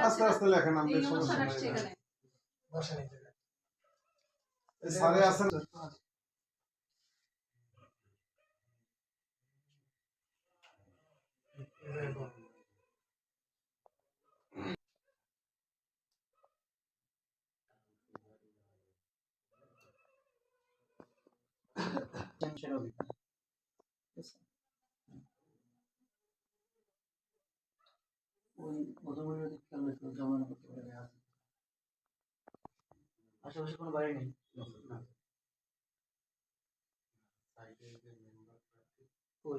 আস্তে আস্তে লেখেন আমি এই সমস্যা। আসছে এখানে আছেন সেটা ওই প্রথমে দেখতে হবে জমানো করতে পারে আশেপাশে কোনো বাড়ি নেই না ওই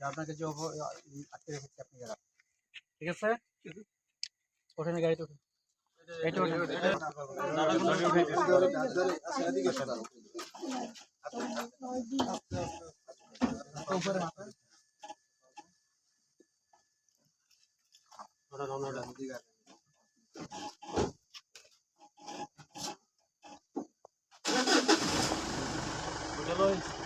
আপনাকে যে আটকে রেখেছি আপনি যারা। ঠিক আছে? ওঠেন গাড়িতে ওঠেন। এটা ওঠেন। মাথা চলো